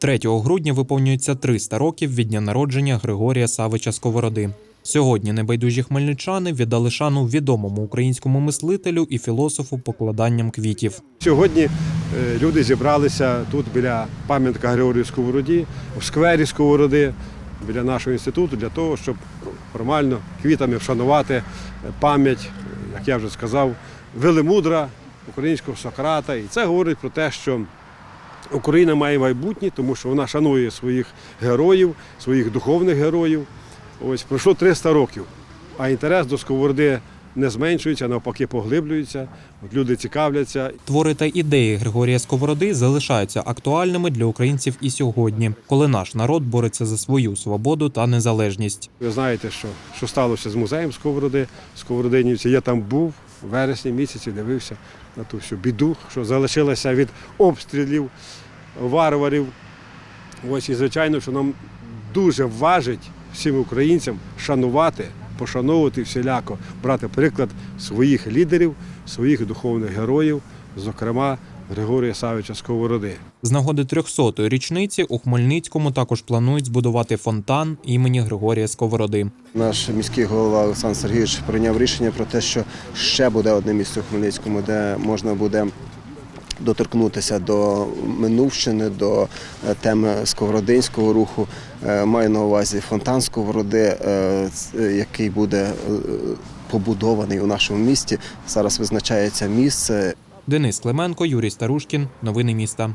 3 грудня виповнюється 300 років від дня народження Григорія Савича Сковороди. Сьогодні небайдужі хмельничани віддали шану відомому українському мислителю і філософу покладанням квітів. Сьогодні е, люди зібралися тут біля пам'ятника Григорію Сковороді, в сквері Сковороди, біля нашого інституту, для того, щоб формально квітами вшанувати пам'ять, як я вже сказав, велемудра українського Сократа. І це говорить про те, що Україна має майбутнє, тому що вона шанує своїх героїв, своїх духовних героїв. Ось пройшло 300 років, а інтерес до Сковороди не зменшується, а навпаки, поглиблюється. От люди цікавляться. Твори та ідеї Григорія Сковороди залишаються актуальними для українців і сьогодні, коли наш народ бореться за свою свободу та незалежність. Ви знаєте, що, що сталося з музеєм Сковороди, Сковородинівці. Я там був вересні місяці, дивився на ту всю біду, що залишилася від обстрілів варварів. Ось і звичайно, що нам дуже важить всім українцям шанувати, пошановувати всіляко, брати приклад своїх лідерів, своїх духовних героїв, зокрема Григорія Савича Сковороди. З нагоди 300-ї річниці у Хмельницькому також планують збудувати фонтан імені Григорія Сковороди. Наш міський голова Олександр Сергійович прийняв рішення про те, що ще буде одне місце у Хмельницькому, де можна буде доторкнутися до минувщини, до е, теми сковородинського руху. Е, Маю на увазі фонтан Сковороди, е, який буде побудований у нашому місті. Зараз визначається місце. Денис Клименко, Юрій Старушкін. Новини міста.